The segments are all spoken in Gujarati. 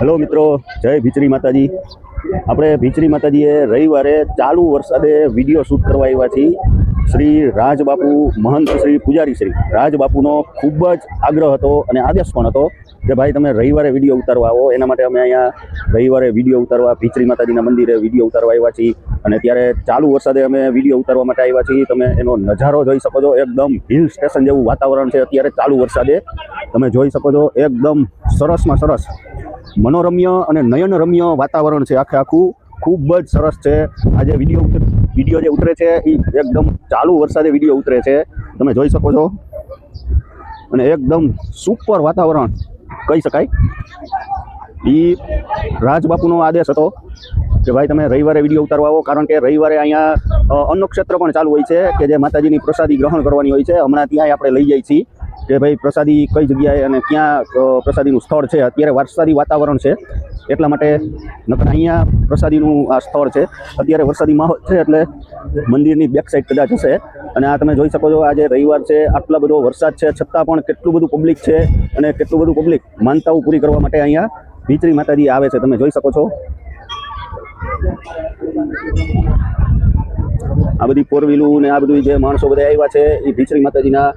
હેલો મિત્રો, જય ભીચરી માતાજી. આપણે ભીચરી માતાજીએ રવિવારે ચાલુ વરસાદે વીડિયો શૂટ કરવા આવ્યા છીએ. શ્રી રાજબાપુ, મહંત શ્રી પૂજારી શ્રી. રાજબાપુનો ખૂબ જ આગ્રહ હતો અને આદેશ પણ હતો કે ભાઈ તમે રવિવારે વીડિયો ઉતારવા આવો. એના માટે અમે અહીંયા રવિવારે વીડિયો ઉતારવા, ભીચરી માતાજીના મંદિરે વીડિયો ઉતારવા આવ્યા છીએ. અને ત્યારે ચાલુ વરસાદે અમે વીડિયો ઉતારવા માટે આવ્યા છીએ. તમે એનો નજારો જોઈ શકો છો. એકદમ હિલ સ્ટેશન જેવું વાતાવરણ છે અત્યારે ચાલુ વરસાદે. તમે જોઈ શકો છો, એકદમ સરસમાં સરસ મનોરમ્ય અને નયનરમ્ય વાતાવરણ છે આખે આખું. ખૂબ જ સરસ છે. આજે વીડિયો વીડિયો જે ઉતરે છે એ એકદમ ચાલુ વરસાદે વીડિયો ઉતરે છે. તમે જોઈ શકો છો. અને એકદમ સુપર વાતાવરણ, કહી શકાય. એ રાજબાપુનો આદેશ હતો કે ભાઈ તમે રવિવારે વીડિયો ઉતારવા કારણ કે રવિવારે અહીંયા અન્નક્ષેત્ર પણ ચાલુ હોય છે, કે જે માતાજીની પ્રસાદી ગ્રહણ કરવાની હોય છે. હમણાં ત્યાં આપણે લઈ જઈએ છીએ. કે ભાઈ પ્રસાદી કઈ જગ્યાએ અને ક્યાં પ્રસાદીનું સ્થળ છે? અત્યારે વરસાદી વાતાવરણ છે, એટલા માટે નકર અહીંયા પ્રસાદીનું આ સ્થળ છે. અત્યારે વરસાદી માહોલ છે એટલે મંદિરની બેક સાઈડ કદાચ હશે. અને આ તમે જોઈ શકો છો આજે રવિવાર છે, આટલા બધો વરસાદ છે, છતાં પણ કેટલું બધું પબ્લિક છે અને કેટલું બધું પબ્લિક માનતાઓ પૂરી કરવા માટે અહીંયા ભીતરી માતાજી આવે છે. તમે જોઈ શકો છો. આ બધી ફોર વ્હીલું ને આ બધું જે માણસો બધા આવ્યા છે, એ ભીચરી માતાજીના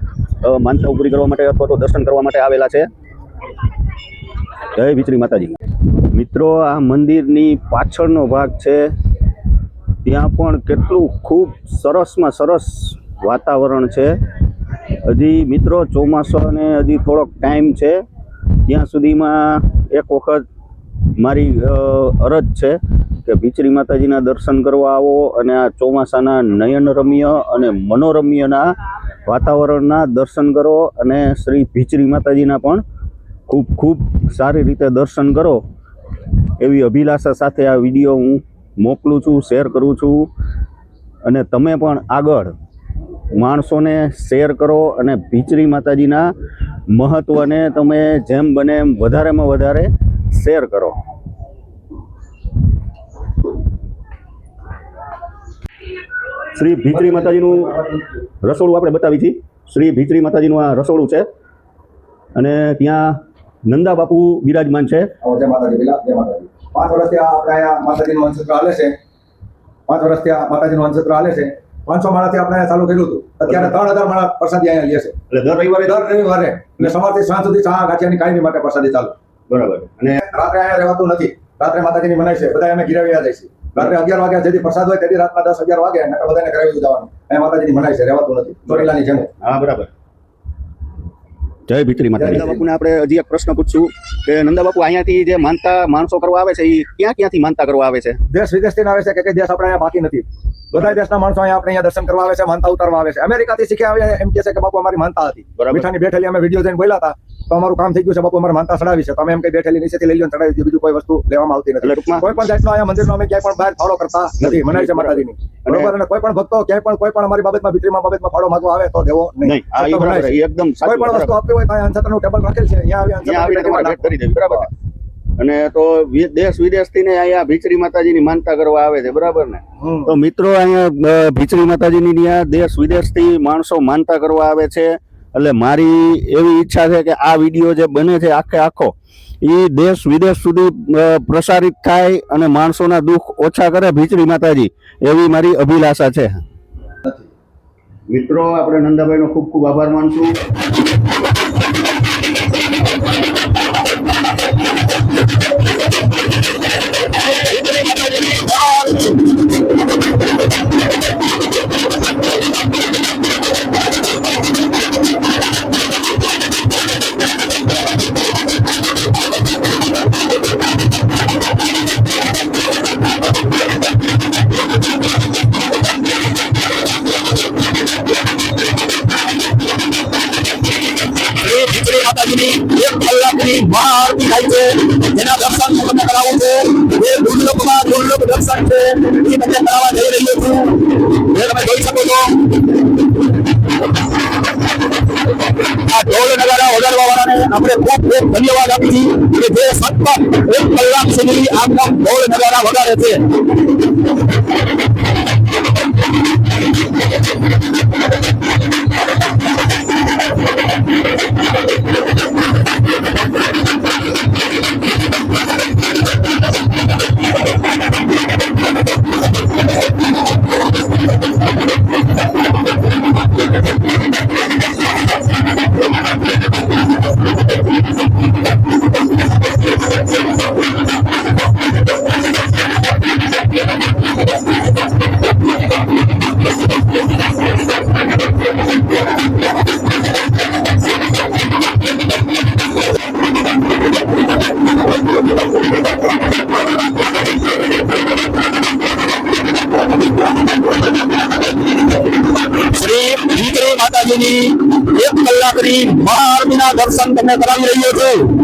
અ, માનતાઓ પૂરી કરવા માટે અથવા તો દર્શન કરવા માટે આવેલા છે. જય વિચરી માતાજી. મિત્રો આ મંદિરની પાછળનો ભાગ છે. ત્યાં પણ કેટલું ખૂબ સરસમાં સરસ વાતાવરણ છે. હજી મિત્રો ચોમાસાને હજી થોડોક ટાઈમ છે. ત્યાં સુધીમાં એક વખત મારી અરજ છે કે ભીચરી માતાજીના દર્શન કરવા આવો અને આ ચોમાસાના નયનરમ્ય અને મનોરમ્યના વાતાવરણના દર્શન કરો અને શ્રી ભીચરી માતાજીના પણ ખૂબ ખૂબ સારી રીતે દર્શન કરો. એવી અભિલાષા સાથે આ વીડિયો હું મોકલું છું, શેર કરું છું. અને તમે પણ આગળ માણસોને શેર કરો અને ભીચરી માતાજીના મહત્ત્વને તમે જેમ બને એમ વધારેમાં વધારે શેર કરો. શ્રી ભીચરી માતાજીનું રસોડું આપણે બતાવી હતી શ્રી ભીતરી માતાજીનું આ રસોડું છે. અને ત્યાં નંદા બાપુ બિરાજમાન છે. માતાજી માતાજી. પાંચ વર્ષથી આ આપણે માતાજીનું વંશત્ર હાલે છે. પાંચ વર્ષથી આ માતાજીનું વંશત્ર હાલે છે. પાંચસો માળાથી આપણે ચાલુ કર્યું હતું. અત્યારે ત્રણ હજાર માળા પ્રસાદી અહીંયા લે છે. એટલે દર રવિવારે? દર રવિવારે. એટલે સવારથી સાંજ સુધી ચા ગાંઠિયાની કાયમી માટે પ્રસાદી ચાલુ. બરાબર. અને રાત્રે અહીંયા રહેવાતું નથી. રાત્રે માતાજીની મનાય છે. બધા અમે ગિરાવ્યા જાય છે રાત્રે અગિયાર વાગ્યા જેથી પ્રસાદ હોય તેથી રાતના દસ અગિયાર વાગે નકર બધાને કરાવી જવાનું. અહીંયા માતાજીની મનાય છે રહેવાતું નથી. ચોટીલાની જેમ હા બરાબર. જય ભીતરી માતા નંદા બાપુને આપણે હજી એક પ્રશ્ન પૂછશું કે નંદા બાપુ અહીંયાથી જે માનતા માણસો કરવા આવે છે એ ક્યાં ક્યાંથી માનતા કરવા આવે છે? દેશ વિદેશથી આવે છે કે કઈ દેશ આપણે અહીંયા બાકી નથી. બધા દેશના માણસો અહીંયા આપણે અહીંયા દર્શન કરવા આવે છે માનતા ઉતારવા આવે છે. અમેરિકાથી શીખ્યા આવે એમ કે છે કે બાપુ અમારી માનતા હતી. બરાબર. મીઠાની બેઠેલી અમે વીડિયો જોઈને બોલ્યા હતા. તો અમારું કામ થઈ ગયું છે બાપુ અમારે માનતા ચડાવી છે. તમે એમ કઈ બેઠેલી નીચેથી લઈ લો ચડાવી દીધી બીજું કોઈ વસ્તુ લેવામાં આવતી નથી. કોઈ પણ જાતનો અહીંયા મંદિરનો અમે ક્યાંય પણ બહાર ફાળો કરતા નથી. મનાય છે માતાજીની. બરોબર? અને કોઈ પણ ભક્તો ક્યાંય પણ કોઈ પણ અમારી બાબતમાં ભીતરીમાં બાબતમાં ફાળો માંગવા આવે તો દેવો નહીં. એકદમ કોઈ પણ વસ્તુ. આપવી હોય તો અહીંયા અંશતરનું ટેબલ રાખેલ છે. અહીંયા આવી કરી દેવી. બરાબર. અને તો દેશ વિદેશથી ને અહીંયા ભીચરી માતાજીની માનતા કરવા આવે છે. બરાબર ને? તો મિત્રો અહીંયા ભીચરી માતાજીની દેશ વિદેશથી માણસો માનતા કરવા આવે છે. એટલે મારી એવી ઈચ્છા છે કે આ વીડિયો જે બને છે આખે આખો એ દેશ વિદેશ સુધી પ્રસારિત થાય અને માણસોના દુઃખ ઓછા કરે ભીચડી માતાજી, એવી મારી અભિલાષા છે. મિત્રો, આપણે નંદાભાઈનો ખૂબ ખૂબ આભાર માનશું. દર્શન છે. જોઈ શકો છો, આ ઢોલ નગારા વગાડવા વાળાને આપણે ખૂબ ખૂબ ધન્યવાદ આપી કે જે સતત એક કલાક સુધી આમ ઢોલ નગારા વગાડે છે. કલાકની મહાઆરતીના દર્શન તમને કરાવી રહ્યો છું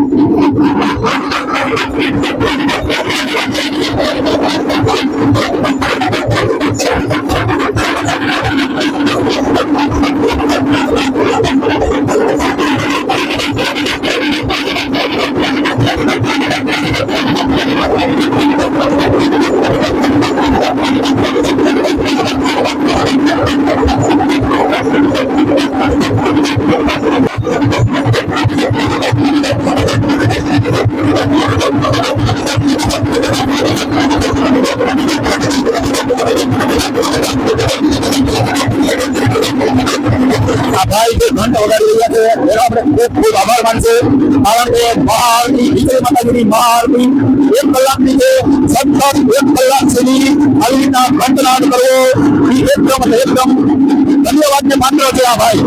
આ ભાઈ જે ઘંટ વગાડી રહ્યા છે એનો આપણે ખૂબ ખૂબ આભાર માનશે. કારણ કે મહાઆરતી વિજય માતાજીની મહાઆરતી એક કલાકની છે સતત એક કલાક સુધી આવી રીતના ઘંટનાદ કરવો એ એકદમ એકદમ ધન્યવાદને પાત્ર છે આ ભાઈ.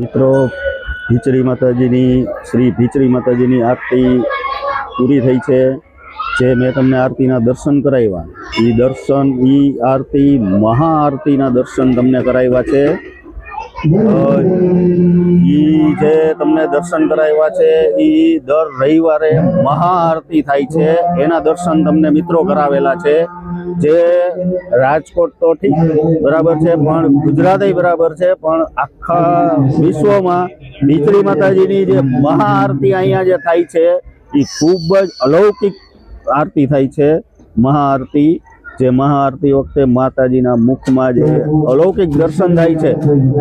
મિત્રો, ભીચરી માતાજીની, શ્રી ભીચરી માતાજીની આરતી પૂરી થઈ છે, જે મેં તમને આરતીના દર્શન કરાવ્યા. એ દર્શન એ આરતી, મહાઆરતીના દર્શન તમને કરાવ્યા છે. ઈ જે તમને દર્શન કરાવ્યા છે એ દર રવિવારે મહાઆરતી થાય છે. એના દર્શન તમને મિત્રો કરાવેલા છે. જે રાજકોટ તો ઠીક બરાબર છે, પણ ગુજરાતે બરાબર છે, પણ આખા વિશ્વમાં ભીચરી માતાજીની જે મહાઆરતી અહીંયા જે થાય છે એ ખૂબ જ અલૌકિક આરતી થાય છે, મહાઆરતી. જે મહાઆરતી વખતે માતાજીના મુખમાં જે અલૌકિક દર્શન થાય છે,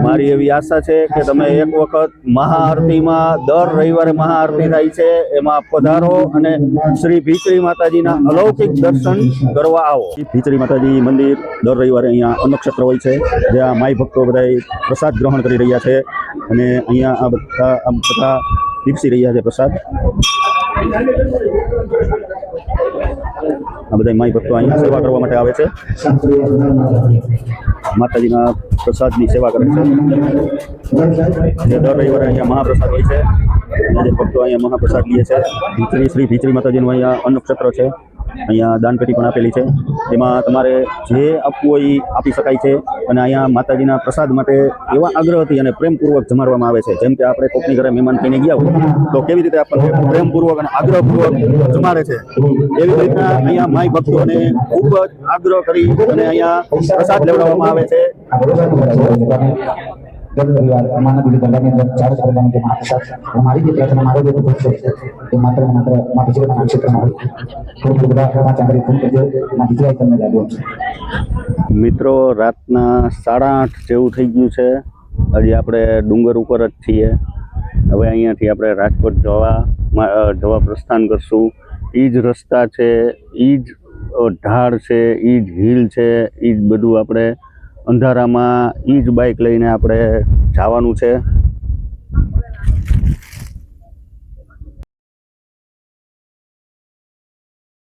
મારી એવી આશા છે કે તમે એક વખત મહાઆરતીમાં દર રવિવારે મહાઆરતી થાય છે, એમાં પધારો અને શ્રી ભીચરી માતાજીના અલૌકિક દર્શન કરવા આવો. ભીચરી માતાજી મંદિર દર રવિવારે અહીંયા અન્નક્ષેત્ર હોય છે, જ્યાં માઈ ભક્તો બધા પ્રસાદ ગ્રહણ કરી રહ્યા છે અને અહીંયા આ બધા આ બધા પીરસી રહ્યા છે પ્રસાદ. આ બધા માઈ ભક્તો અહીંયા સેવા કરવા માટે આવે છે. માતાજીના પ્રસાદની સેવા કરે છે. જે દર રવિવારે અહીંયા મહાપ્રસાદ હોય છે. જે ભક્તો અહીંયા મહાપ્રસાદ લે છે. ભીચરી શ્રી ભીચરી માતાજીનું અહીંયા અન્નક્ષેત્ર છે. અહીંયા દાનપેટી પણ આપેલી છે. જેમાં તમારે જે આપવું હોય એ આપી શકાય છે. અને અહીંયા માતાજીના પ્રસાદ માટે એવા આગ્રહથી અને પ્રેમપૂર્વક જમાડવામાં આવે છે. જેમ કે આપણે કોકની ઘરે મહેમાન થઈને ગયા હોય, તો કેવી રીતે આપણને પ્રેમપૂર્વક અને આગ્રહપૂર્વક જમાડે છે? એવી રીતના અહીંયા માય ભક્તોને ખૂબ જ આગ્રહ કરી અને અહીંયા પ્રસાદ લેવડાવવામાં આવે છે. દર રવિવાર અમારા દીદી ગરબાની અંદર ચાર જ ગરબાની જે મહાપ્રસાદ અમારી જે પ્રાર્થના મારો જે ભક્ત છે, એ માત્ર ને માત્ર મા બીજેના ક્ષેત્રમાં હોય. ખૂબ બધા પાંચ આંગળી ફોન કરજો મા બીજે તમને લાગ્યો છે. મિત્રો, રાતના સાડા આઠ જેવું થઈ ગયું છે. હજી આપણે ડુંગર ઉપર જ છીએ. હવે અહીંયાથી આપણે રાજકોટ જવા જવા પ્રસ્થાન કરશું. એ જ રસ્તા છે એ જ ઢાળ છે એ જ હિલ છે એ જ બધું આપણે અંધારામાં એ જ બાઇક લઈને આપણે જવાનું છે.